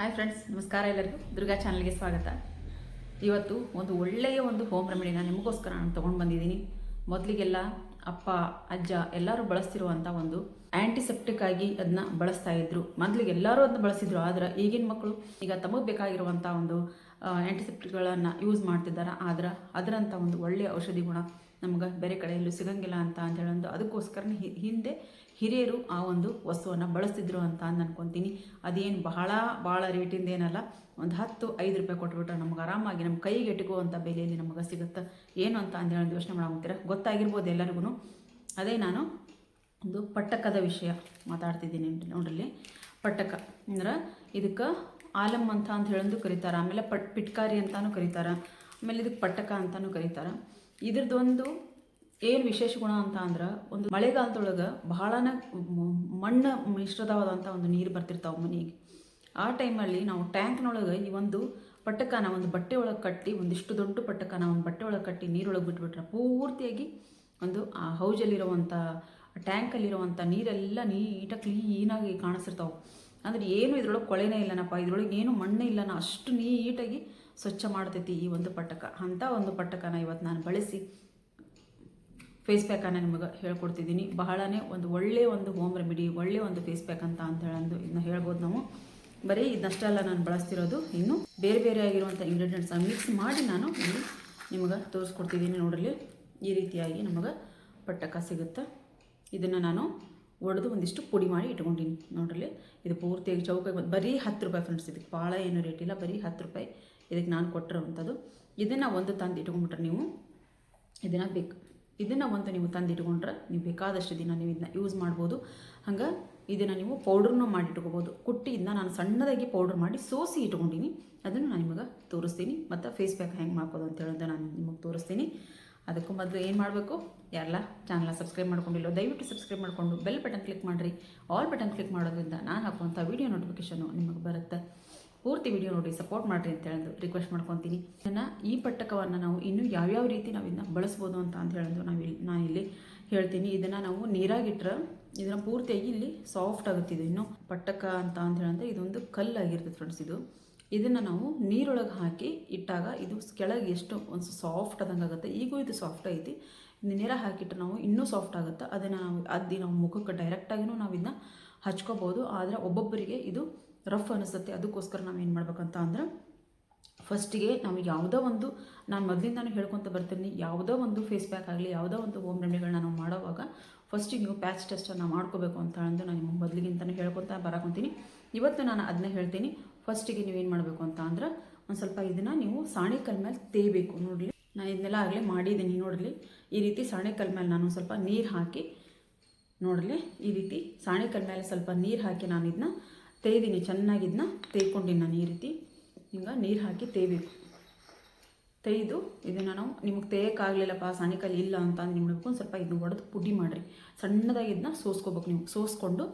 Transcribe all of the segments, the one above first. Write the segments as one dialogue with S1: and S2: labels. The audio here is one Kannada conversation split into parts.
S1: ಹಾಯ್ ಫ್ರೆಂಡ್ಸ್ ನಮಸ್ಕಾರ ಎಲ್ಲರಿಗೂ. ದುರ್ಗಾ ಚಾನಲ್ಗೆ ಸ್ವಾಗತ. ಇವತ್ತು ಒಂದು ಒಳ್ಳೆಯ ಒಂದು ಹೋಮ್ ರೆಮಿಡಿನ ನಿಮಗೋಸ್ಕರ ನಾನು ತೊಗೊಂಡು ಬಂದಿದ್ದೀನಿ. ಮೊದಲಿಗೆಲ್ಲ ಅಪ್ಪ, ಅಜ್ಜ ಎಲ್ಲರೂ ಬಳಸ್ತಿರುವಂಥ ಒಂದು ಆ್ಯಂಟಿಸೆಪ್ಟಿಕ್ ಆಗಿ ಅದನ್ನ ಬಳಸ್ತಾ ಇದ್ರು. ಮೊದಲಿಗೆ ಎಲ್ಲರೂ ಅದನ್ನ ಬಳಸಿದ್ರು, ಆದರೆ ಈಗಿನ ಮಕ್ಕಳು ಈಗ ತಮಗೆ ಬೇಕಾಗಿರುವಂಥ ಒಂದು ಆ್ಯಂಟಿಸೆಪ್ಟಿಕ್ಗಳನ್ನು ಯೂಸ್ ಮಾಡ್ತಿದ್ದಾರೆ? ಆದ್ರೆ ಅದರಂಥ ಒಂದು ಒಳ್ಳೆಯ ಔಷಧಿ ಗುಣ ನಮ್ಗೆ ಬೇರೆ ಕಡೆ ಎಲ್ಲೂ ಸಿಗಂಗಿಲ್ಲ ಅಂತ ಅಂತ ಹೇಳೊಂದು ಅದಕ್ಕೋಸ್ಕರನೇ ಹಿಂದೆ ಹಿರಿಯರು ಆ ಒಂದು ವಸ್ತುವನ್ನು ಬಳಸ್ತಿದ್ರು ಅಂತ ಅಂದ್ಕೊತೀನಿ ಅದೇನು ಬಹಳ ಭಾಳ ರೇಟಿಂದ ಏನಲ್ಲ, ಒಂದು ಹತ್ತು, ಐದು ರೂಪಾಯಿ ಕೊಟ್ಬಿಟ್ರೆ ನಮ್ಗೆ ಆರಾಮಾಗಿ ನಮ್ಮ ಕೈಗೆ ಎಟುಕುವಂಥ ಬೆಲೆಯಲ್ಲಿ ನಮಗೆ ಸಿಗುತ್ತೆ? ಏನು ಅಂತ ಅಂದೇಳಿ ಹೇಳಿ ಯೋಚನೆ ಮಾಡಾಕಂತೀರ ಗೊತ್ತಾಗಿರ್ಬೋದು ಎಲ್ಲರಿಗೂ ಅದೇ ನಾನು ಒಂದು ಪಟ್ಟಕದ ವಿಷಯ ಮಾತಾಡ್ತಿದ್ದೀನಿ ನೋಡ್ರಲ್ಲಿ. ಪಟ್ಟಕ ಅಂದ್ರೆ ಇದಕ್ಕೆ ಆಲಮ್ ಅಂತ ಅಂತ ಹೇಳಂದು ಕರೀತಾರೆ. ಆಮೇಲೆ ಪಟ್, ಪಿಟ್ಕಾರಿ ಅಂತಾನು ಕರೀತಾರೆ. ಆಮೇಲೆ ಇದಕ್ಕೆ ಪಟ್ಟಕ ಅಂತಾನು ಕರೀತಾರೆ. ಇದ್ರದ್ದೊಂದು ಏನು ವಿಶೇಷ ಗುಣ ಅಂತ ಅಂದ್ರೆ, ಒಂದು ಮಳೆಗಾಲದೊಳಗೆ ಬಹಳನ ಮಣ್ಣು ಮಿಶ್ರದವಾದಂಥ ಒಂದು ನೀರು ಬರ್ತಿರ್ತಾವೆ ಮನೆಗೆ. ಆ ಟೈಮಲ್ಲಿ ನಾವು ಟ್ಯಾಂಕ್ನೊಳಗೆ ಈ ಒಂದು ಪಟ್ಟಕನ ಒಂದು ಬಟ್ಟೆ ಒಳಗೆ ಕಟ್ಟಿ, ಒಂದಿಷ್ಟು ದೊಡ್ಡ ಪಟ್ಟಕನ ಒಂದು ಬಟ್ಟೆ ಒಳಗೆ ಕಟ್ಟಿ ನೀರೊಳಗೆ ಬಿಟ್ಬಿಟ್ರೆ ಪೂರ್ತಿಯಾಗಿ ಒಂದು ಆ ಹೌಜಲ್ಲಿರುವಂಥ ಟ್ಯಾಂಕಲ್ಲಿರುವಂಥ ನೀರೆಲ್ಲ ನೀಟಾಗಿ ಕ್ಲೀನಾಗಿ ಕಾಣಿಸ್ತಿರ್ತಾವೆ. ಅಂದ್ರೆ ಏನು ಇದ್ರೊಳಗೆ ಕೊಳೆನೇ ಇಲ್ಲನಪ್ಪ, ಇದ್ರೊಳಗೆ ಏನು ಮಣ್ಣೇ ಇಲ್ಲನ ಅಷ್ಟು ನೀಟಾಗಿ ಸ್ವಚ್ಛ ಮಾಡ್ತೈತಿ ಈ ಒಂದು ಪಟ್ಟಕ. ಅಂಥ ಒಂದು ಪಟ್ಟಕನ ಇವತ್ತು ನಾನು ಬಳಸಿ ಫೇಸ್ ಪ್ಯಾಕನ್ನು ನಿಮಗೆ ಹೇಳ್ಕೊಡ್ತಿದ್ದೀನಿ. ಬಹಳನೇ ಒಂದು ಒಳ್ಳೆಯ ಒಂದು ಹೋಮ್ ರೆಮಿಡಿ ಒಳ್ಳೆಯ ಒಂದು ಫೇಸ್ ಪ್ಯಾಕ್ ಅಂತ ಅಂತ ಹೇಳಂದು ಇದನ್ನ ಹೇಳ್ಬೋದು ನಾವು. ಬರೀ ಇದನ್ನಷ್ಟೇ ಅಲ್ಲ, ನಾನು ಬಳಸ್ತಿರೋದು ಇನ್ನು ಬೇರೆ ಬೇರೆ ಆಗಿರುವಂಥ ಇಂಗ್ರೀಡಿಯೆಂಟ್ಸ್ ಮಿಕ್ಸ್ ಮಾಡಿ ನಾನು ಇಲ್ಲಿ ನಿಮಗೆ ತೋರಿಸ್ಕೊಡ್ತಿದ್ದೀನಿ ನೋಡಲಿ ಈ ರೀತಿಯಾಗಿ ನಮಗೆ ಪಟ್ಟಕ ಸಿಗುತ್ತೆ? ಇದನ್ನು ನಾನು ಒಡೆದು ಒಂದಿಷ್ಟು ಪುಡಿ ಮಾಡಿ ಇಟ್ಕೊಂಡಿನಿ. ನೋಡ್ರಲ್ಲಿ ಇದು ಪೂರ್ತಿಯಾಗಿ ಚೌಕಾಗಿ ಬಂದು ಬರೀ ಹತ್ತು ರೂಪಾಯಿ ಫ್ರೆಂಡ್ಸ್ ಇದಕ್ಕೆ. ಭಾಳ ಏನು ರೇಟ್ ಇಲ್ಲ, ಬರೀ ಹತ್ತು ರೂಪಾಯಿ ಇದಕ್ಕೆ ನಾನು ಕೊಟ್ಟಿರೋವಂಥದ್ದು. ಇದನ್ನು ಒಂದು ತಂದು ಇಟ್ಕೊಂಡ್ಬಿಟ್ರೆ ನೀವು ಇದನ್ನು ಬೇಕು. ಇದನ್ನು ಒಂದು ನೀವು ತಂದು ಇಟ್ಕೊಂಡ್ರೆ ನೀವು ಬೇಕಾದಷ್ಟು ದಿನ ನೀವು ಇದನ್ನ ಯೂಸ್ ಮಾಡ್ಬೋದು. ಹಂಗೆ ಇದನ್ನು ನೀವು ಪೌಡ್ರನ್ನು ಮಾಡಿ ಇಟ್ಕೋಬೋದು. ಕುಟ್ಟಿ ಇದನ್ನ ನಾನು ಸಣ್ಣದಾಗಿ ಪೌಡ್ರ್ ಮಾಡಿ ಸೋಸಿ ಇಟ್ಕೊಂಡಿನಿ. ಅದನ್ನು ನಾನು ನಿಮಗೆ ತೋರಿಸ್ತೀನಿ. ಮತ್ತು ಫೇಸ್ ಪ್ಯಾಕ್ ಹೆಂಗೆ ಮಾಡ್ಬೋದು ಅಂತ ಹೇಳೋದು ನಾನು ನಿಮಗೆ ತೋರಿಸ್ತೀನಿ. ಅದಕ್ಕೂ ಮೊದಲು ಏನು ಮಾಡಬೇಕು? ಯಾರೆಲ್ಲ ಚಾನಲ್ನ ಸಬ್ಸ್ಕ್ರೈಬ್ ಮಾಡ್ಕೊಂಡಿಲ್ಲೋ ದಯವಿಟ್ಟು ಸಬ್ಸ್ಕ್ರೈಬ್ ಮಾಡಿಕೊಂಡು ಬೆಲ್ ಬಟನ್ ಕ್ಲಿಕ್ ಮಾಡಿರಿ. ಆಲ್ ಬಟನ್ ಕ್ಲಿಕ್ ಮಾಡೋದ್ರಿಂದ ನಾನು ಹಾಕುವಂಥ ವೀಡಿಯೋ ನೋಟಿಫಿಕೇಷನು ನಿಮಗೆ ಬರುತ್ತೆ. ಪೂರ್ತಿ ವಿಡಿಯೋ ನೋಡಿ ಸಪೋರ್ಟ್ ಮಾಡಿರಿ ಅಂತ ಹೇಳೋದು ರಿಕ್ವೆಸ್ಟ್ ಮಾಡ್ಕೊತೀನಿ. ಇದನ್ನು ಈ ಪಟ್ಟಕವನ್ನು ನಾವು ಇನ್ನೂ ಯಾವ್ಯಾವ ರೀತಿ ನಾವು ಇದನ್ನ ಬಳಸ್ಬೋದು ಅಂತ ಅಂತ ಹೇಳೋದು ನಾವು ಇಲ್ಲಿ ನಾನು ಇಲ್ಲಿ ಹೇಳ್ತೀನಿ. ಇದನ್ನು ನಾವು ನೀರಾಗಿಟ್ರೆ ಇದನ್ನು ಪೂರ್ತಿಯಾಗಿ ಇಲ್ಲಿ ಸಾಫ್ಟ್ ಆಗುತ್ತೆ ಇದು ಇನ್ನು. ಪಟ್ಟಕ ಅಂತ ಅಂತ ಹೇಳಿದ್ರೆ ಇದೊಂದು ಕಲ್ಲಾಗಿರ್ತದೆ ಫ್ರೆಂಡ್ಸ್ ಇದು. ಇದನ್ನು ನಾವು ನೀರೊಳಗೆ ಹಾಕಿ ಇಟ್ಟಾಗ ಇದು ಕೆಳಗೆ ಎಷ್ಟು ಒಂದು ಸಾಫ್ಟ್ ಆದಂಗೆ ಆಗುತ್ತೆ. ಈಗೂ ಇದು ಸಾಫ್ಟ್ ಐತಿ. ನೀರ ಹಾಕಿಟ್ರೆ ನಾವು ಇನ್ನೂ ಸಾಫ್ಟ್ ಆಗುತ್ತೆ. ಅದನ್ನು ನಾವು ಅದ್ದಿ ನಾವು ಮುಖಕ್ಕೆ ಡೈರೆಕ್ಟಾಗಿಯೂ ನಾವು ಇದನ್ನ ಹಚ್ಕೋಬೋದು. ಆದರೆ ಒಬ್ಬೊಬ್ಬರಿಗೆ ಇದು ರಫ್ ಅನಿಸುತ್ತೆ. ಅದಕ್ಕೋಸ್ಕರ ನಾವು ಏನು ಮಾಡ್ಬೇಕಂತ ಅಂದ್ರೆ ಫಸ್ಟಿಗೆ ನಾವು ಯಾವುದೋ ಒಂದು, ನಾನು ಮೊದಲಿಂದಾನು ಹೇಳ್ಕೊತ ಬರ್ತೀನಿ. ಯಾವುದೋ ಒಂದು ಫೇಸ್ ಪ್ಯಾಕ್ ಆಗಲಿ, ಯಾವುದೋ ಒಂದು ಹೋಮ್ ರೆಮಿಡಿಗಳನ್ನ ನಾವು ಮಾಡೋವಾಗ ಫಸ್ಟಿಗೆ ನೀವು ಪ್ಯಾಚ್ ಟೆಸ್ಟನ್ನು ಮಾಡ್ಕೋಬೇಕು ಅಂತ ಅಂದು ನಾನು ನಿಮಗೆ ಮೊದಲಿಗಿಂತಲೂ ಹೇಳ್ಕೊತ ಬರಕೊತೀನಿ. ಇವತ್ತು ನಾನು ಅದನ್ನ ಹೇಳ್ತೀನಿ. ಫಸ್ಟಿಗೆ ನೀವೇನು ಮಾಡಬೇಕು ಅಂತ ಅಂದ್ರೆ ಒಂದು ಸ್ವಲ್ಪ ಇದನ್ನು ನೀವು ಸಾಣಿಕಲ್ ಮೇಲೆ ತೇಬೇಕು ನೋಡಲಿ ನಾನು ಇದನ್ನೆಲ್ಲ ಆಗಲೇ ಮಾಡಿದ್ದೀನಿ ನೋಡಲಿ ಈ ರೀತಿ ಸಾಣಿಕಲ್ ಮೇಲೆ ನಾನು ಸ್ವಲ್ಪ ನೀರು ಹಾಕಿ ನೋಡಲಿ ಈ ರೀತಿ ಸಾಣಿಕಲ್ ಮೇಲೆ ಸ್ವಲ್ಪ ನೀರು ಹಾಕಿ ನಾನು ಇದನ್ನ ತೇಯ್ದೀನಿ ಚೆನ್ನಾಗಿ ಇದನ್ನ ತೇಯ್ಕೊಂಡಿನಿ ನಾನು ಈ ರೀತಿ. ಹಿಂಗೆ ನೀರು ಹಾಕಿ ತೇಯ್ಬೇಕು ತೇಯ್ದು ಇದನ್ನು ನಾವು ನಿಮಗೆ ತೇಯಕ್ಕಾಗಲಿಲ್ಲಪ್ಪ ಸಾನಿಕಲ್ಲಿ ಇಲ್ಲ ಅಂತ ಅಂದ್ರೆ ಒಂದು ಸ್ವಲ್ಪ ಇದನ್ನ ಒಡೆದು ಪುಡಿ ಮಾಡಿರಿ. ಸಣ್ಣದಾಗಿ ಇದನ್ನ ಸೋಸ್ಕೋಬೇಕು ನೀವು. ಸೋಸ್ಕೊಂಡು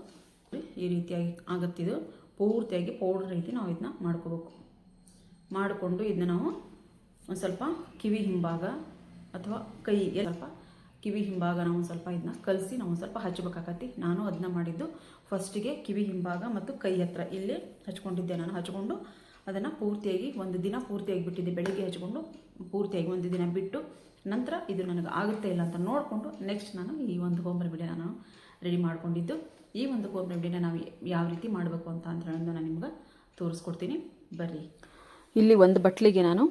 S1: ಈ ರೀತಿಯಾಗಿ ಆಗತ್ತಿದು ಪೂರ್ತಿಯಾಗಿ ಪೌಡ್ರ್ ರೀತಿ ನಾವು ಇದನ್ನ ಮಾಡ್ಕೋಬೇಕು. ಮಾಡಿಕೊಂಡು ಇದನ್ನ ನಾವು ಒಂದು ಸ್ವಲ್ಪ ಕಿವಿ ಹಿಂಭಾಗ ಅಥವಾ ಕೈ ಸ್ವಲ್ಪ ಕಿವಿ ಹಿಂಭಾಗ ನಾವು ಒಂದು ಸ್ವಲ್ಪ ಇದನ್ನ ಕಲಸಿ ನಾವು ಒಂದು ಸ್ವಲ್ಪ ಹಚ್ಚಬೇಕಾಗತ್ತಿ ನಾನು ಅದನ್ನ ಮಾಡಿದ್ದು ಫಸ್ಟಿಗೆ ಕಿವಿ ಹಿಂಭಾಗ ಮತ್ತು ಕೈ ಹತ್ರ. ಇಲ್ಲೇ ಹಚ್ಕೊಂಡಿದ್ದೆ ನಾನು. ಹಚ್ಕೊಂಡು ಅದನ್ನು ಪೂರ್ತಿಯಾಗಿ ಒಂದು ದಿನ ಪೂರ್ತಿಯಾಗಿ ಬಿಟ್ಟಿದ್ದೆ ಬೆಳಿಗ್ಗೆ ಹಚ್ಕೊಂಡು ಪೂರ್ತಿಯಾಗಿ ಒಂದು ದಿನ ಬಿಟ್ಟು ನಂತರ ಇದು ನನಗೆ ಆಗುತ್ತೆ ಇಲ್ಲ ಅಂತ ನೋಡಿಕೊಂಡು ನೆಕ್ಸ್ಟ್ ನಾನು ಈ ಒಂದು ಹೋಮ್ ರೆಮಿಡಿನ ನಾನು ರೆಡಿ ಮಾಡಿಕೊಂಡಿದ್ದು. ಈ ಒಂದು ಹೋಮ್ ರೆಮಿಡಿನ ನಾವು ಯಾವ ರೀತಿ ಮಾಡಬೇಕು ಅಂತ ಅಂತ ಹೇಳೋದು ನಾನು ನಿಮ್ಗೆ ತೋರಿಸ್ಕೊಡ್ತೀನಿ. ಬರ್ರಿ. ಇಲ್ಲಿ ಒಂದು ಬಟ್ಲಿಗೆ ನಾನು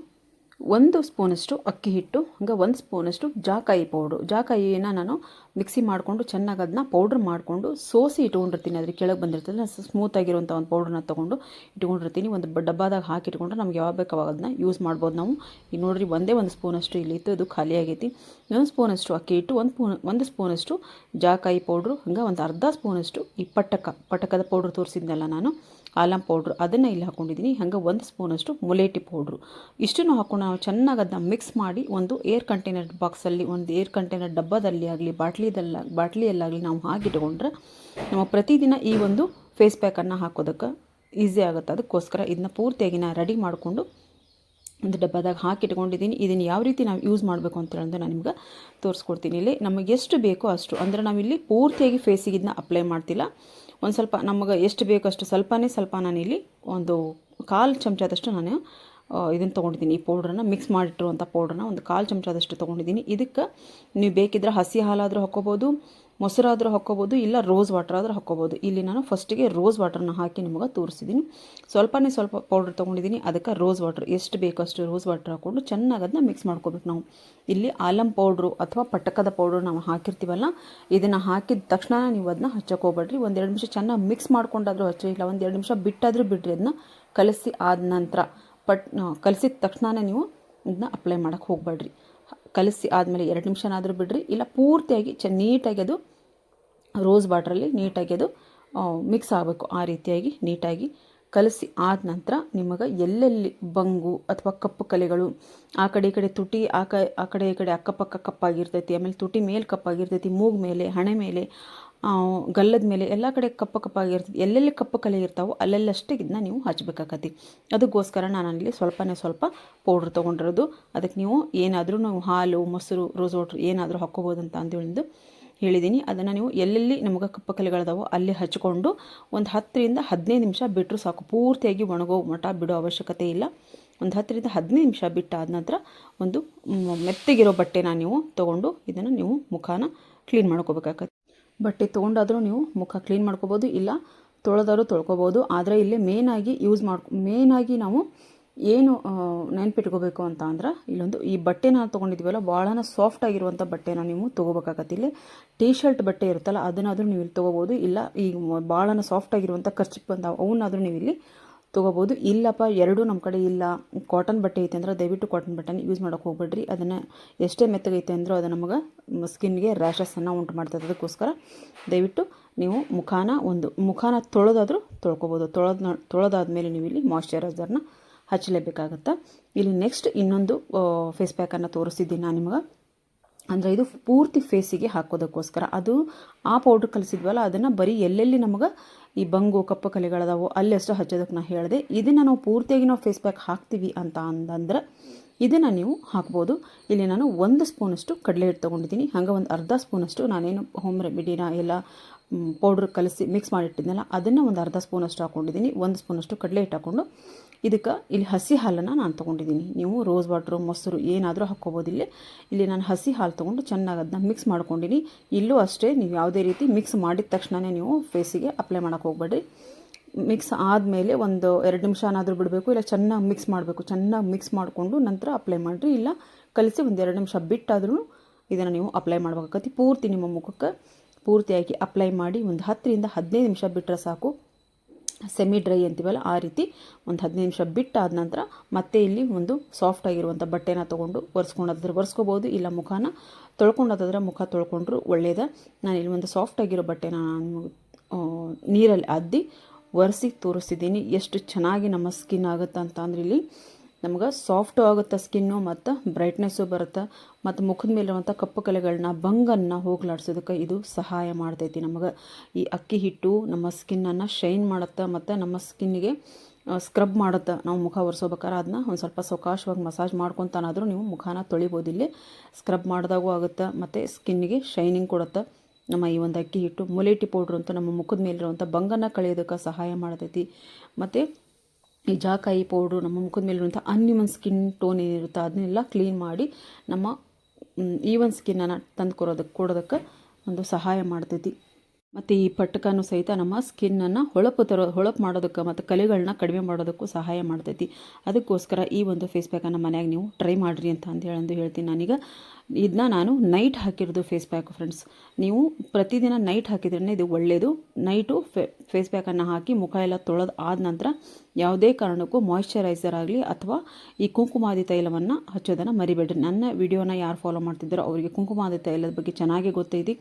S1: ಒಂದು ಸ್ಪೂನಷ್ಟು ಅಕ್ಕಿ ಹಿಟ್ಟು, ಹಂಗೆ ಒಂದು ಸ್ಪೂನಷ್ಟು ಜಾಕಾಯಿ ಪೌಡ್ರು. ಜಾಕಾಯಿನ ನಾನು ಮಿಕ್ಸಿ ಮಾಡಿಕೊಂಡು ಚೆನ್ನಾಗಿ ಅದನ್ನ ಪೌಡ್ರ್ ಮಾಡಿಕೊಂಡು ಸೋಸಿ ಇಟ್ಕೊಂಡಿರ್ತೀನಿ. ಅದ್ರ ಕೆಳಗೆ ಬಂದಿರ್ತದೆ ಸ್ಮೂತ್ ಆಗಿರುವಂಥ ಒಂದು ಪೌಡ್ರನ್ನ ತೊಗೊಂಡು ಇಟ್ಕೊಂಡಿರ್ತೀನಿ. ಒಂದು ಡಬ್ಬಾದಾಗ ಡಬ್ಬದಾಗ ಹಾಕಿ ಇಟ್ಕೊಂಡ್ರೆ ನಮ್ಗೆ ಯಾವಾಗ ಬೇಕು ಅವಾಗ ಅದನ್ನ ಯೂಸ್ ಮಾಡ್ಬೋದು ನಾವು. ಈಗ ನೋಡಿರಿ ಒಂದೇ ಒಂದು ಸ್ಪೂನಷ್ಟು ಇಲ್ಲಿ ಇತ್ತು ಅದು ಖಾಲಿ ಆಗೈತಿ. ಇನ್ನೊಂದು ಸ್ಪೂನಷ್ಟು ಅಕ್ಕಿ ಹಿಟ್ಟು, ಒಂದು ಸ್ಪೂನ್ ಒಂದು ಸ್ಪೂನಷ್ಟು ಜಾಕಾಯಿ ಪೌಡ್ರು, ಹಂಗೆ ಒಂದು ಅರ್ಧ ಸ್ಪೂನಷ್ಟು ಈ ಪಟ್ಟಕ ಪಟಕದ ಪೌಡ್ರ್ ತೋರಿಸಿದ್ನಲ್ಲ ನಾನು. ಆಲಂ ಪೌಡ್ರು ಅದನ್ನು ಇಲ್ಲಿ ಹಾಕೊಂಡಿದ್ದೀನಿ. ಹಂಗೆ ಒಂದು ಸ್ಪೂನಷ್ಟು ಮುಲೇಟಿ ಪೌಡ್ರು. ಇಷ್ಟನ್ನು ಹಾಕೊಂಡು ನಾವು ಚೆನ್ನಾಗಿ ಅದನ್ನ ಮಿಕ್ಸ್ ಮಾಡಿ ಒಂದು ಏರ್ ಕಂಟೈನರ್ ಬಾಕ್ಸಲ್ಲಿ ಒಂದು ಏರ್ ಕಂಟೈನರ್ ಡಬ್ಬದಲ್ಲಿ ಆಗಲಿ, ಬಾಟ್ಲಿದಲ್ಲ, ಬಾಟ್ಲಿಯಲ್ಲಾಗಲಿ ನಾವು ಹಾಕಿಟ್ಕೊಂಡ್ರೆ ನಾವು ಪ್ರತಿದಿನ ಈ ಒಂದು ಫೇಸ್ ಪ್ಯಾಕನ್ನು ಹಾಕೋದಕ್ಕೆ ಈಸಿ ಆಗುತ್ತೆ. ಅದಕ್ಕೋಸ್ಕರ ಇದನ್ನ ಪೂರ್ತಿಯಾಗಿ ನಾನು ರೆಡಿ ಮಾಡಿಕೊಂಡು ಒಂದು ಡಬ್ಬದಾಗ ಹಾಕಿಟ್ಕೊಂಡಿದ್ದೀನಿ. ಇದನ್ನು ಯಾವ ರೀತಿ ನಾವು ಯೂಸ್ ಮಾಡಬೇಕು ಅಂತ ನಾನು ನಿಮ್ಗೆ ತೋರಿಸ್ಕೊಡ್ತೀನಿ. ಇಲ್ಲಿ ನಮಗೆ ಎಷ್ಟು ಬೇಕೋ ಅಷ್ಟು. ಅಂದರೆ ನಾವಿಲ್ಲಿ ಪೂರ್ತಿಯಾಗಿ ಫೇಸಿಗೆ ಇದನ್ನ ಅಪ್ಲೈ ಮಾಡ್ತಿಲ್ಲ. ಒಂದು ಸ್ವಲ್ಪ ನಮಗೆ ಎಷ್ಟು ಬೇಕೋ ಅಷ್ಟು ಸ್ವಲ್ಪನೇ ಸ್ವಲ್ಪ ನಾನಿಲ್ಲಿ ಒಂದು ಕಾಲು ಚಮಚದಷ್ಟು ನಾನು ಇದನ್ನು ತೊಗೊಂಡಿದ್ದೀನಿ. ಈ ಪೌಡ್ರನ್ನ ಮಿಕ್ಸ್ ಮಾಡಿಟ್ಟಿರುವಂಥ ಪೌಡ್ರನ್ನ ಒಂದು ಕಾಲು ಚಮಚದಷ್ಟು ತೊಗೊಂಡಿದ್ದೀನಿ. ಇದಕ್ಕೆ ನೀವು ಬೇಕಿದ್ರೆ ಹಸಿ ಹಾಲಾದರೂ ಹಾಕ್ಕೋಬೋದು ಮೊಸರಾದರೂ ಹಾಕ್ಕೋಬೋದು, ಇಲ್ಲ ರೋಸ್ ವಾಟರ್ ಆದರೂ ಹಾಕ್ಕೋಬೋದು. ಇಲ್ಲಿ ನಾನು ಫಸ್ಟಿಗೆ ರೋಸ್ ವಾಟರ್ನ ಹಾಕಿ ನಿಮಗೆ ತೋರಿಸಿದ್ದೀನಿ ಸ್ವಲ್ಪನೇ ಸ್ವಲ್ಪ ಪೌಡರ್ ತೊಗೊಂಡಿದ್ದೀನಿ ಅದಕ್ಕೆ ರೋಸ್ ವಾಟರ್ ಎಷ್ಟು ಬೇಕೋ ಅಷ್ಟು ರೋಸ್ ವಾಟರ್ ಹಾಕ್ಕೊಂಡು ಚೆನ್ನಾಗಿ ಅದನ್ನ ಮಿಕ್ಸ್ ಮಾಡ್ಕೋಬೇಕು ನಾವು. ಇಲ್ಲಿ ಆಲಂ ಪೌಡ್ರು ಅಥವಾ ಪಟಕದ ಪೌಡ್ರ್ ನಾವು ಹಾಕಿರ್ತೀವಲ್ಲ, ಇದನ್ನು ಹಾಕಿದ ತಕ್ಷಣ ನೀವು ಅದನ್ನ ಹಚ್ಚಕ್ಕೆ ಒಂದೆರಡು ನಿಮಿಷ ಚೆನ್ನಾಗಿ ಮಿಕ್ಸ್ ಮಾಡ್ಕೊಂಡಾದರೂ ಹಚ್ಚಿ ಇಲ್ಲ ಒಂದೆರಡು ನಿಮಿಷ ಬಿಟ್ಟಾದರೂ ಬಿಡ್ರಿ ಅದನ್ನ ಕಲಸಿ ಆದ ನಂತರ. ಪಟ್ ಕಲಸಿದ ತಕ್ಷಣನೇ ನೀವು ಇದನ್ನ ಅಪ್ಲೈ ಮಾಡೋಕ್ಕೆ ಹೋಗಬೇಡ್ರಿ. ಕಲಸಿ ಆದಮೇಲೆ ಎರಡು ನಿಮಿಷನಾದರೂ ಬಿಡ್ರಿ. ಇಲ್ಲ, ಪೂರ್ತಿಯಾಗಿ ಚ, ನೀಟಾಗಿ ಅದು ರೋಸ್ ವಾಟ್ರಲ್ಲಿ ನೀಟಾಗಿ ಅದು ಮಿಕ್ಸ್ ಆಗಬೇಕು ಆ ರೀತಿಯಾಗಿ ನೀಟಾಗಿ. ಕಲಸಿ ಆದ ನಂತರ ನಿಮಗೆ ಎಲ್ಲೆಲ್ಲಿ ಬಂಗು ಅಥವಾ ಕಪ್ಪು ಕಲೆಗಳು, ಆ ಕಡೆ ಈ ಕಡೆ ತುಟಿ, ಆ ಕ, ಆ ಕಡೆ ಈ ಕಡೆ ಅಕ್ಕಪಕ್ಕ ಕಪ್ಪಾಗಿರ್ತೈತಿ, ಆಮೇಲೆ ತುಟಿ ಮೇಲೆ ಕಪ್ಪಾಗಿರ್ತೈತಿ, ಮೂಗು ಮೇಲೆ, ಹಣೆ ಮೇಲೆ ಗಲ್ಲದ ಮೇಲೆ ಎಲ್ಲ ಕಡೆ ಕಪ್ಪ ಕಪ್ಪಾಗಿರ್ತದೆ ಎಲ್ಲೆಲ್ಲಿ ಕಪ್ಪು ಕಲೆ ಇರ್ತಾವೋ ಅಲ್ಲೆಲ್ಲಷ್ಟೇ ಇದನ್ನ ನೀವು ಹಚ್ಬೇಕಾಗತ್ತೆ ಅದಕ್ಕೋಸ್ಕರ ನಾನು ಅಲ್ಲಿ ಸ್ವಲ್ಪನೇ ಸ್ವಲ್ಪ ಪೌಡ್ರ್ ತೊಗೊಂಡಿರೋದು. ಅದಕ್ಕೆ ನೀವು ಏನಾದರೂ ನೀವು ಹಾಲು, ಮೊಸರು ರೋಸ್ ವಾಟ್ರ್ ಏನಾದರೂ ಅಂತ ಅಂದೇಳಿದ್ದು ಹೇಳಿದ್ದೀನಿ. ಅದನ್ನು ನೀವು ಎಲ್ಲೆಲ್ಲಿ ನಮಗೆ ಕಪ್ಪ ಕಲೆಗಳಿದಾವೋ ಅಲ್ಲಿ ಹಚ್ಕೊಂಡು ಒಂದು ಹತ್ತರಿಂದ ಹದಿನೈದು ನಿಮಿಷ ಬಿಟ್ಟರು ಸಾಕು. ಪೂರ್ತಿಯಾಗಿ ಒಣಗೋ ಮಠ ಬಿಡೋ ಅವಶ್ಯಕತೆ ಇಲ್ಲ. ಒಂದು ಹತ್ತರಿಂದ ಹದಿನೈದು ನಿಮಿಷ ಬಿಟ್ಟಾದ ನಂತರ ಒಂದು ಮೆತ್ತಗಿರೋ ಬಟ್ಟೆನ ನೀವು ತೊಗೊಂಡು ಇದನ್ನು ನೀವು ಮುಖಾನ ಕ್ಲೀನ್ ಮಾಡ್ಕೋಬೇಕಾಗತ್ತೆ ಬಟ್ಟೆ ತೊಗೊಂಡಾದರೂ ನೀವು ಮುಖ ಕ್ಲೀನ್ ಮಾಡ್ಕೋಬೋದು, ಇಲ್ಲ ತೊಳೆದಾದರೂ ತೊಳ್ಕೊಬೋದು. ಆದರೆ ಇಲ್ಲಿ ಮೇನಾಗಿ ಯೂಸ್ ಮಾಡ್ಕೊ ಮೇನಾಗಿ ನಾವು ಏನು ನೆನ್ಪಿಟ್ಕೋಬೇಕು ಅಂತ ಅಂದ್ರೆ ಇಲ್ಲೊಂದು ಈ ಬಟ್ಟೆನ ತೊಗೊಂಡಿದ್ದೀವಲ್ಲ ಭಾಳನ ಸಾಫ್ಟ್ ಆಗಿರುವಂಥ ಬಟ್ಟೆನ ನೀವು ತೊಗೋಬೇಕಾಗತ್ತೆ. ಇಲ್ಲಿ ಟೀ ಶರ್ಟ್ ಬಟ್ಟೆ ಇರುತ್ತಲ್ಲ, ಅದನ್ನಾದರೂ ನೀವು ಇಲ್ಲಿ ತೊಗೋಬೋದು, ಇಲ್ಲ ಈ ಭಾಳನ ಸಾಫ್ಟ್ ಆಗಿರುವಂಥ ಖರ್ಚಿಪ್ ಬಂದ ಅವನ್ನಾದರೂ ನೀವು ಇಲ್ಲಿ ತೊಗೋಬೋದು. ಇಲ್ಲಪ್ಪ, ಎರಡೂ ನಮ್ಮ ಕಡೆ ಇಲ್ಲ. ಕಾಟನ್ ಬಟ್ಟೆ ಐತೆ ಅಂದ್ರೆ ದಯವಿಟ್ಟು ಕಾಟನ್ ಬಟ್ಟೆನ ಯೂಸ್ ಮಾಡೋಕೆ ಹೋಗ್ಬೇಡ್ರಿ. ಅದನ್ನು ಎಷ್ಟೇ ಮೆತ್ತಗೈತೆ ಅಂದರೂ ಅದು ನಮಗೆ ಸ್ಕಿನ್ಗೆ ರ್ಯಾಷಸ್ಸನ್ನು ಉಂಟು ಮಾಡ್ತದೆ. ಅದಕ್ಕೋಸ್ಕರ ದಯವಿಟ್ಟು ನೀವು ಮುಖಾನ ಒಂದು, ಮುಖಾನ ತೊಳೆದಾದರೂ ತೊಳ್ಕೊಬೋದು. ತೊಳೆದ ತೊಳೆದಾದ್ಮೇಲೆ ನೀವು ಇಲ್ಲಿ ಮಾಯಶ್ಚರೈಸರ್ನ ಹಚ್ಚಲೇಬೇಕಾಗತ್ತೆ? ಇಲ್ಲಿ ನೆಕ್ಸ್ಟ್ ಇನ್ನೊಂದು ಫೇಸ್ ಪ್ಯಾಕನ್ನು ತೋರಿಸಿದ್ದೀನಿ ನಾನು ನಿಮಗೆ. ಅಂದರೆ ಇದು ಪೂರ್ತಿ ಫೇಸಿಗೆ ಹಾಕೋದಕ್ಕೋಸ್ಕರ. ಅದು ಆ ಪೌಡ್ರ್ ಕಲಿಸಿದ್ವಲ್ಲ, ಅದನ್ನು ಬರೀ ಎಲ್ಲೆಲ್ಲಿ ನಮಗೆ ಈ ಬಂಗು ಕಪ್ಪು ಕಲೆಗಳದಾವು ಅಲ್ಲೆಷ್ಟು ಹಚ್ಚೋದಕ್ಕೆ ನಾನು ಹೇಳಿದೆ. ಇದನ್ನು ನಾವು ಪೂರ್ತಿಯಾಗಿ ನಾವು ಫೇಸ್ ಪ್ಯಾಕ್ ಹಾಕ್ತೀವಿ ಅಂತ ಅಂದಂದ್ರೆ ಇದನ್ನು ನೀವು ಹಾಕ್ಬೋದು. ಇಲ್ಲಿ ನಾನು ಒಂದು ಸ್ಪೂನಷ್ಟು ಕಡಲೆ ಹಿಟ್ಟು ತೊಗೊಂಡಿದ್ದೀನಿ. ಹಂಗೆ ಒಂದು ಅರ್ಧ ಸ್ಪೂನಷ್ಟು ನಾನೇನು ಹೋಮ್ ರೆಮಿಡಿನ ಎಲ್ಲ ಪೌಡ್ರ್ ಕಲಸಿ ಮಿಕ್ಸ್ ಮಾಡಿಟ್ಟಿದ್ದೆನಲ್ಲ ಅದನ್ನು ಒಂದು ಅರ್ಧ ಸ್ಪೂನಷ್ಟು ಹಾಕ್ಕೊಂಡಿದ್ದೀನಿ ಒಂದು ಸ್ಪೂನಷ್ಟು ಕಡಲೆ ಹಿಟ್ಟು ಹಾಕ್ಕೊಂಡು ಇದಕ್ಕೆ ಇಲ್ಲಿ ಹಸಿ ಹಾಲನ್ನು ನಾನು ತೊಗೊಂಡಿದ್ದೀನಿ. ನೀವು ರೋಸ್ ವಾಟ್ರು ಮೊಸರು ಏನಾದರೂ ಹಾಕ್ಕೋಬೋದು ಇಲ್ಲಿ. ಇಲ್ಲಿ ನಾನು ಹಸಿ ಹಾಲು ತೊಗೊಂಡು ಚೆನ್ನಾಗಿ ಅದನ್ನ ಮಿಕ್ಸ್ ಮಾಡ್ಕೊಂಡಿನಿ. ಇಲ್ಲೂ ಅಷ್ಟೇ ನೀವು ಯಾವುದೇ ರೀತಿ ಮಿಕ್ಸ್ ಮಾಡಿದ ತಕ್ಷಣವೇ ನೀವು ಫೇಸಿಗೆ ಅಪ್ಲೈ ಮಾಡೋಕ್ಕೆ ಹೋಗ್ಬೇಡ್ರಿ. ಮಿಕ್ಸ್ ಆದಮೇಲೆ ಒಂದು ಎರಡು ನಿಮಿಷ ಏನಾದರೂ ಬಿಡಬೇಕು, ಇಲ್ಲ ಚೆನ್ನಾಗಿ ಮಿಕ್ಸ್ ಮಾಡಬೇಕು, ಚೆನ್ನಾಗಿ ಮಿಕ್ಸ್ ಮಾಡಿಕೊಂಡು ನಂತರ ಅಪ್ಲೈ ಮಾಡಿರಿ. ಇಲ್ಲ ಕಲಸಿ ಒಂದು ಎರಡು ನಿಮಿಷ ಬಿಟ್ಟಾದ್ರೂ ಇದನ್ನು ನೀವು ಅಪ್ಲೈ ಮಾಡಬೇಕಾಗತ್ತೆ ಪೂರ್ತಿ ನಿಮ್ಮ ಮುಖಕ್ಕೆ. ಪೂರ್ತಿಯಾಗಿ ಅಪ್ಲೈ ಮಾಡಿ ಒಂದು ಹತ್ತರಿಂದ ಹದಿನೈದು ನಿಮಿಷ ಬಿಟ್ಟರೆ ಸಾಕು. ಸೆಮಿ ಡ್ರೈ ಅಂತೀವಲ್ಲ, ಆ ರೀತಿ ಒಂದು ಹದಿನೈದು ನಿಮಿಷ ಬಿಟ್ಟಾದ ನಂತರ ಮತ್ತೆ ಇಲ್ಲಿ ಒಂದು ಸಾಫ್ಟ್ ಆಗಿರುವಂಥ ಬಟ್ಟೆನ ತೊಗೊಂಡು ಒರೆಸ್ಕೊಂಡಾದ್ರೆ ಒರೆಸ್ಕೋಬೋದು, ಇಲ್ಲ ಮುಖನ ತೊಳ್ಕೊಂಡಾದ್ರೆ ಮುಖ ತೊಳ್ಕೊಂಡ್ರು ಒಳ್ಳೆಯದ ನಾನು ಇಲ್ಲಿ ಒಂದು ಸಾಫ್ಟ್ ಆಗಿರೋ ಬಟ್ಟೆನ ನೀರಲ್ಲಿ ಅದ್ದಿ ಒರೆಸಿ ತೋರಿಸ್ತಿದ್ದೀನಿ. ಎಷ್ಟು ಚೆನ್ನಾಗಿ ನಮ್ಮ ಸ್ಕಿನ್ ಆಗುತ್ತೆ ಅಂತ ಇಲ್ಲಿ ನಮ್ಗೆ ಸಾಫ್ಟು ಆಗುತ್ತೆ ಸ್ಕಿನ್ನು ಮತ್ತು ಬ್ರೈಟ್ನೆಸ್ಸು ಬರುತ್ತೆ, ಮತ್ತು ಮುಖದ ಮೇಲಿರುವಂಥ ಕಪ್ಪು ಕಲೆಗಳನ್ನ ಬಂಗನ್ನು ಹೋಗ್ಲಾಡ್ಸೋದಕ್ಕೆ ಇದು ಸಹಾಯ ಮಾಡ್ತೈತಿ ನಮಗೆ. ಈ ಅಕ್ಕಿ ಹಿಟ್ಟು ನಮ್ಮ ಸ್ಕಿನ್ನನ್ನು ಶೈನ್ ಮಾಡುತ್ತೆ ಮತ್ತು ನಮ್ಮ ಸ್ಕಿನ್ನಿಗೆ ಸ್ಕ್ರಬ್ ಮಾಡುತ್ತೆ. ನಾವು ಮುಖ ಒರೆಸೋಬೇಕಾದ್ರೆ ಅದನ್ನ ಒಂದು ಸ್ವಲ್ಪ ಸವಕಾಶವಾಗಿ ಮಸಾಜ್ ಮಾಡ್ಕೊತಾನಾದರೂ ನೀವು ಮುಖಾನ ತೊಳಿಬೋದು ಇಲ್ಲಿ. ಸ್ಕ್ರಬ್ ಮಾಡಿದಾಗೂ ಆಗುತ್ತೆ, ಮತ್ತು ಸ್ಕಿನ್ನಿಗೆ ಶೈನಿಂಗ್ ಕೊಡುತ್ತೆ. ನಮ್ಮ ಈ ಒಂದು ಅಕ್ಕಿ ಹಿಟ್ಟು ಮುಲೇಟಿ ಪೌಡ್ರ್ ಅಂತ ನಮ್ಮ ಮುಖದ ಮೇಲಿರುವಂಥ ಬಂಗನ್ನು ಕಳೆಯೋದಕ್ಕೆ ಸಹಾಯ ಮಾಡ್ತೈತಿ. ಮತ್ತು ಈ ಜಾಕಾಯಿ ಪೌಡ್ರು, ನಮ್ಮ ಮುಖದ ಮೇಲಿರುವಂಥ ಅನ್ಯೂಮನ್ ಸ್ಕಿನ್ ಟೋನ್ ಏನಿರುತ್ತೆ ಅದನ್ನೆಲ್ಲ ಕ್ಲೀನ್ ಮಾಡಿ ನಮ್ಮ ಈವನ್ ಸ್ಕಿನ್ನನ್ನು ತಂದು ಕೊಡೋದಕ್ಕೆ ಕೊಡೋದಕ್ಕೆ ಒಂದು ಸಹಾಯ ಮಾಡ್ತೈತಿ. ಮತ್ತು ಈ ಪಟ್ಟಕನೂ ಸಹಿತ ನಮ್ಮ ಸ್ಕಿನ್ನನ್ನು ಹೊಳಪು ತರೋ, ಹೊಳಪು ಮಾಡೋದಕ್ಕೆ ಮತ್ತು ಕಲೆಗಳನ್ನ ಕಡಿಮೆ ಮಾಡೋದಕ್ಕೂ ಸಹಾಯ ಮಾಡ್ತೈತಿ. ಅದಕ್ಕೋಸ್ಕರ ಈ ಒಂದು ಫೇಸ್ ಪ್ಯಾಕನ್ನು ಮನೆಯಾಗ ನೀವು ಟ್ರೈ ಮಾಡಿರಿ ಅಂತ ಹೇಳಂದು ಹೇಳ್ತೀನಿ ನಾನೀಗ. ಇದನ್ನ ನಾನು ನೈಟ್ ಹಾಕಿರೋದು ಫೇಸ್ ಪ್ಯಾಕ್ ಫ್ರೆಂಡ್ಸ್ ನೀವು ಪ್ರತಿದಿನ ನೈಟ್ ಹಾಕಿದ್ರೇ ಇದು ಒಳ್ಳೆಯದು ನೈಟು ಫೇ ಫೇಸ್ ಪ್ಯಾಕನ್ನು ಹಾಕಿ ಮುಖ ಎಲ್ಲ ತೊಳೆದು ಆದ ನಂತರ ಯಾವುದೇ ಕಾರಣಕ್ಕೂ ಮಾಯಿಶ್ಚರೈಸರ್ ಆಗಲಿ ಅಥವಾ ಈ ಕುಂಕುಮಾದಿ ತೈಲವನ್ನು ಹಚ್ಚೋದನ್ನು ಮರಿಬೇಡ್ರಿ. ನನ್ನ ವಿಡಿಯೋನ ಯಾರು ಫಾಲೋ ಮಾಡ್ತಿದ್ದಾರೋ ಅವರಿಗೆ ಕುಂಕುಮಾದಿ ತೈಲದ ಬಗ್ಗೆ ಚೆನ್ನಾಗಿ ಗೊತ್ತೈತಿ.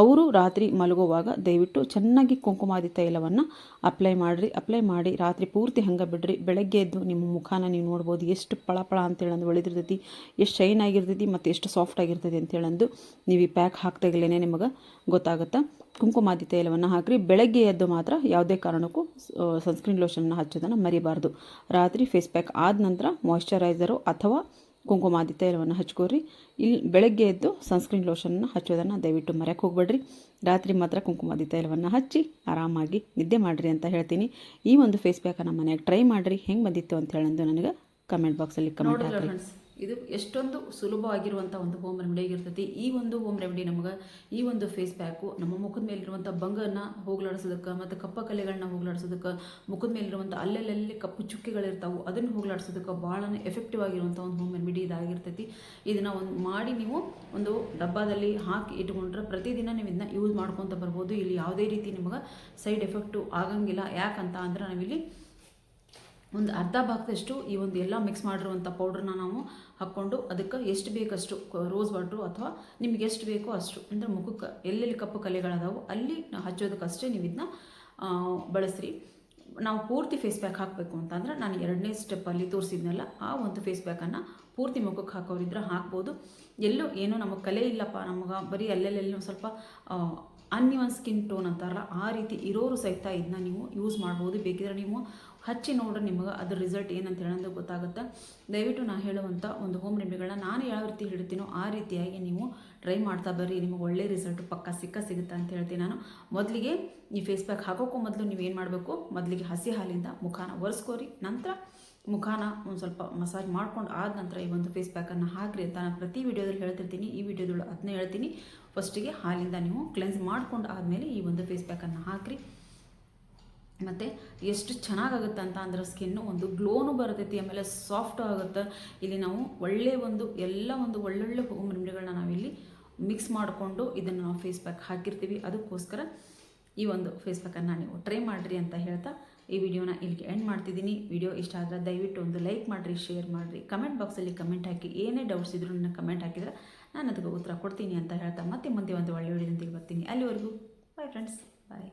S1: ಅವರು ರಾತ್ರಿ ಮಲಗುವಾಗ ದಯವಿಟ್ಟು ಚೆನ್ನಾಗಿ ಕುಂಕುಮಾದಿ ತೈಲವನ್ನು ಅಪ್ಲೈ ಮಾಡಿರಿ. ಅಪ್ಲೈ ಮಾಡಿ ರಾತ್ರಿ ಪೂರ್ತಿ ಹಂಗೆ ಬಿಡ್ರಿ. ಬೆಳಗ್ಗೆ ಎದ್ದು ನಿಮ್ಮ ಮುಖಾನ ನೀವು ನೋಡ್ಬೋದು. ಎಷ್ಟು ಪಳಪಳ ಅಂತೇಳಿ ಅಂದು ಒಳಿದಿರ್ತೈತಿ. ಎಷ್ಟು ಶೈನ್ ಆಗಿರ್ತೈತಿ ಮತ್ತು ಎಷ್ಟು ಸಾಫ್ಟ್ ಆಗಿರ್ತೈತಿ ಅಂತೇಳಂದು ನೀವು ಈ ಪ್ಯಾಕ್ ಹಾಕ್ದಾಗಲೇ ನಿಮಗೆ ಗೊತ್ತಾಗುತ್ತೆ? ಕುಂಕುಮಾದಿ ತೈಲವನ್ನು ಹಾಕಿರಿ. ಬೆಳಗ್ಗೆ ಎದ್ದು ಮಾತ್ರ ಯಾವುದೇ ಕಾರಣಕ್ಕೂ ಸನ್ಸ್ಕ್ರೀನ್ ಲೋಷನ್ನ ಹಚ್ಚೋದನ್ನು ಮರಿಬಾರ್ದು. ರಾತ್ರಿ ಫೇಸ್ ಪ್ಯಾಕ್ ಆದ ನಂತರ ಮಾಯಿಶ್ಚರೈಸರು ಅಥವಾ ಕುಂಕುಮಾದಿ ತೈಲವನ್ನು ಹಚ್ಕೋರಿ. ಇಲ್ಲಿ ಬೆಳಗ್ಗೆ ಎದ್ದು ಸನ್ಸ್ಕ್ರೀನ್ ಲೋಷನ್ನ ಹಚ್ಚೋದನ್ನು ದಯವಿಟ್ಟು ಮರೆಯಕ್ಕೆ ಹೋಗ್ಬೇಡ್ರಿ. ರಾತ್ರಿ ಮಾತ್ರ ಕುಂಕುಮಾದಿ ತೈಲವನ್ನು ಹಚ್ಚಿ ಆರಾಮಾಗಿ ನಿದ್ದೆ ಮಾಡಿರಿ ಅಂತ ಹೇಳ್ತೀನಿ. ಈ ಒಂದು ಫೇಸ್ ಪ್ಯಾಕನ್ನು ಮನೆಯಾಗ ಟ್ರೈ ಮಾಡಿರಿ. ಹೆಂಗೆ ಬಂದಿತ್ತು ಅಂತ ಹೇಳಂದು ನನಗೆ ಕಮೆಂಟ್ ಬಾಕ್ಸಲ್ಲಿ ಕಮೆಂಟ್ ಹಾಕಿ ಇದು ಎಷ್ಟೊಂದು ಸುಲಭವಾಗಿರುವಂಥ ಒಂದು ಹೋಮ್ ರೆಮಿಡಿ ಆಗಿರ್ತೈತಿ. ಈ ಒಂದು ಹೋಮ್ ರೆಮಿಡಿ ನಮಗೆ, ಈ ಒಂದು ಫೇಸ್ ಪ್ಯಾಕು ನಮ್ಮ ಮುಖದ ಮೇಲಿರುವಂಥ ಬಂಗನ್ನು ಹೋಗ್ಲಾಡಿಸೋದಕ್ಕೆ ಮತ್ತು ಕಪ್ಪ ಕಲೆಗಳನ್ನ ಹೋಗ್ಲಾಡಿಸೋದಕ್ಕೆ, ಮುಖದ ಮೇಲಿರುವಂಥ ಅಲ್ಲೆಲ್ಲೆಲ್ಲಿ ಕಪ್ಪು ಚುಕ್ಕಿಗಳಿರ್ತಾವೆ, ಅದನ್ನು ಹೋಗ್ಲಾಡಿಸೋದಕ್ಕೆ ಭಾಳ ಎಫೆಕ್ಟಿವ್ ಆಗಿರುವಂಥ ಒಂದು ಹೋಮ್ ರೆಮಿಡಿ ಇದಾಗಿರ್ತೈತಿ. ಇದನ್ನು ಒಂದು ಮಾಡಿ ನೀವು ಒಂದು ಡಬ್ಬಾದಲ್ಲಿ ಹಾಕಿ ಇಟ್ಕೊಂಡ್ರೆ ಪ್ರತಿದಿನ ನೀವು ಇದನ್ನ ಯೂಸ್ ಮಾಡ್ಕೊತ ಬರ್ಬೋದು. ಇಲ್ಲಿ ಯಾವುದೇ ರೀತಿ ನಿಮಗೆ ಸೈಡ್ ಎಫೆಕ್ಟು ಆಗಂಗಿಲ್ಲ. ಯಾಕಂತ ಅಂದ್ರೆ ನಾವಿಲ್ಲಿ ಒಂದು ಅರ್ಧ ಭಾಗದಷ್ಟು ಈ ಒಂದು ಎಲ್ಲ ಮಿಕ್ಸ್ ಮಾಡಿರುವಂಥ ಪೌಡ್ರನ್ನ ನಾವು ಹಾಕ್ಕೊಂಡು ಅದಕ್ಕೆ ಎಷ್ಟು ಬೇಕಷ್ಟು ರೋಸ್ ವಾಟ್ರು ಅಥವಾ ನಿಮ್ಗೆ ಎಷ್ಟು ಬೇಕೋ ಅಷ್ಟು, ಅಂದರೆ ಮುಖಕ್ಕೆ ಎಲ್ಲೆಲ್ಲಿ ಕಪ್ಪು ಕಲೆಗಳದಾವು, ಅಲ್ಲಿ ಹಚ್ಚೋದಕ್ಕಷ್ಟೇ ನೀವು ಇದನ್ನ ಬಳಸ್ರಿ. ನಾವು ಪೂರ್ತಿ ಫೇಸ್ ಪ್ಯಾಕ್ ಹಾಕಬೇಕು ಅಂತಂದ್ರೆ ನಾನು ಎರಡನೇ ಸ್ಟೆಪ್ಪಲ್ಲಿ ತೋರಿಸಿದ್ನಲ್ಲ, ಆ ಒಂದು ಫೇಸ್ ಪ್ಯಾಕನ್ನು ಪೂರ್ತಿ ಮುಖಕ್ಕೆ ಹಾಕೋರಿದ್ರೆ ಹಾಕ್ಬೋದು. ಎಲ್ಲೋ ಏನೋ ನಮಗೆ ಕಲೆ ಇಲ್ಲಪ್ಪ, ನಮಗೆ ಬರೀ ಅಲ್ಲೆಲ್ಲೆಲ್ಲಿ ಸ್ವಲ್ಪ ಅನ್ಯವನ್ ಸ್ಕಿನ್ ಟೋನ್ ಅಂತಾರಲ್ಲ, ಆ ರೀತಿ ಇರೋರು ಸಹಿತ ಇದನ್ನ ನೀವು ಯೂಸ್ ಮಾಡ್ಬೋದು. ಬೇಕಿದ್ರೆ ನೀವು ಹಚ್ಚಿ ನೋಡ್ರಿ ನಿಮಗೆ ಅದ್ರ ರಿಸಲ್ಟ್ ಏನಂತ ಹೇಳೋದು ಗೊತ್ತಾಗುತ್ತೆ. ದಯವಿಟ್ಟು ನಾನು ಹೇಳುವಂಥ ಒಂದು ಹೋಮ್ ರೆಮಿಡಿಗಳನ್ನ ನಾನು ಯಾವ ರೀತಿ ಹೇಳ್ತೀನೋ ಆ ರೀತಿಯಾಗಿ ನೀವು ಟ್ರೈ ಮಾಡ್ತಾ ಬರ್ರಿ. ನಿಮಗೆ ಒಳ್ಳೆ ರಿಸಲ್ಟ್ ಪಕ್ಕ ಸಿಕ್ಕ ಸಿಗುತ್ತೆ ಅಂತ ಹೇಳ್ತೀನಿ ನಾನು. ಮೊದಲಿಗೆ ಈ ಫೇಸ್ ಪ್ಯಾಕ್ ಹಾಕೋಕ್ಕೂ ಮೊದಲು ನೀವು ಏನು ಮಾಡಬೇಕು? ಮೊದಲಿಗೆ ಹಸಿ ಹಾಲಿಂದ ಮುಖಾನ ಒರೆಸ್ಕೋರಿ. ನಂತರ ಮುಖಾನ ಒಂದು ಸ್ವಲ್ಪ ಮಸಾಜ್ ಮಾಡ್ಕೊಂಡು ಆದ ನಂತರ ಈ ಒಂದು ಫೇಸ್ ಪ್ಯಾಕನ್ನು ಹಾಕ್ರಿ ಅಂತ ನಾನು ಪ್ರತಿ ವಿಡಿಯೋದಲ್ಲಿ ಹೇಳ್ತಿರ್ತೀನಿ. ಈ ವಿಡಿಯೋದೊಳಗೆ ಅದನ್ನೇ ಹೇಳ್ತೀನಿ. ಫಸ್ಟಿಗೆ ಹಾಲಿಂದ ನೀವು ಕ್ಲೆನ್ಸ್ ಮಾಡ್ಕೊಂಡು ಆದಮೇಲೆ ಈ ಒಂದು ಫೇಸ್ ಪ್ಯಾಕನ್ನು ಹಾಕ್ರಿ. ಮತ್ತು ಎಷ್ಟು ಚೆನ್ನಾಗಾಗುತ್ತೆ ಅಂತ ಅಂದ್ರೆ ಸ್ಕಿನ್ನು ಒಂದು ಗ್ಲೋನು ಬರ್ತೈತಿ ಆಮೇಲೆ ಸಾಫ್ಟ್ ಆಗುತ್ತೆ. ಇಲ್ಲಿ ನಾವು ಒಳ್ಳೆಯ ಒಂದು, ಎಲ್ಲ ಒಂದು ಒಳ್ಳೊಳ್ಳೆ ಹೋಮ್ ರೆಮಿಡಿಗಳನ್ನ ನಾವಿಲ್ಲಿ ಮಿಕ್ಸ್ ಮಾಡಿಕೊಂಡು ಇದನ್ನು ನಾವು ಫೇಸ್ ಪ್ಯಾಕ್ ಹಾಕಿರ್ತೀವಿ. ಅದಕ್ಕೋಸ್ಕರ ಈ ಒಂದು ಫೇಸ್ ಪ್ಯಾಕನ್ನು ನೀವು ಟ್ರೈ ಮಾಡಿರಿ ಅಂತ ಹೇಳ್ತಾ ಈ ವಿಡಿಯೋನ ಇಲ್ಲಿಗೆ ಎಂಡ್ ಮಾಡ್ತಿದ್ದೀನಿ. ವಿಡಿಯೋ ಇಷ್ಟ ಆದರೆ ದಯವಿಟ್ಟು ಒಂದು ಲೈಕ್ ಮಾಡಿರಿ ಶೇರ್ ಮಾಡಿರಿ. ಕಮೆಂಟ್ ಬಾಕ್ಸಲ್ಲಿ ಕಮೆಂಟ್ ಹಾಕಿ ಏನೇ ಡೌಟ್ಸ್ ಇದ್ರೂ ನನ್ನ ಕಮೆಂಟ್ ಹಾಕಿದ್ರೆ ನಾನು ಅದಕ್ಕೆ ಉತ್ತರ ಕೊಡ್ತೀನಿ ಅಂತ ಹೇಳ್ತಾ ಮತ್ತೆ ಮುಂದೆ ಒಂದು ಒಳ್ಳೆ ವಿಡಿಯೋದೊಂದಿಗೆ ಬರ್ತೀನಿ. ಅಲ್ಲಿವರೆಗೂ ಬಾಯ್ ಫ್ರೆಂಡ್ಸ್ ಬಾಯ್